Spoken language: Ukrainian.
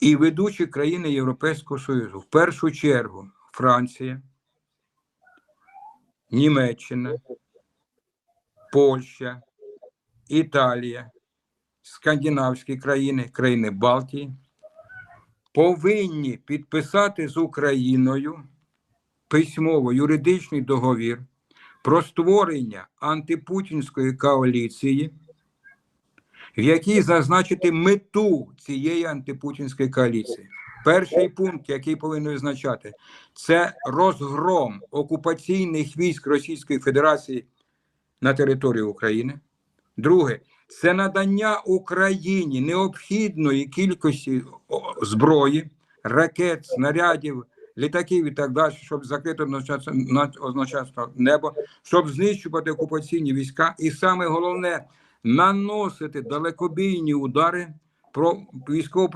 і ведучі країни Європейського Союзу, в першу чергу Франція, Німеччина, Польща, Італія, скандинавські країни, країни Балтії, повинні підписати з Україною письмово юридичний договір про створення антипутінської коаліції, в якій зазначити мету цієї антипутінської коаліції. Перший пункт, який повинен визначати, це розгром окупаційних військ Російської Федерації на території України. Друге, це надання Україні необхідної кількості зброї, ракет, снарядів, літаків і так далі, щоб закрити одночасно небо, щоб знищувати окупаційні війська, і саме головне наносити далекобійні удари про військово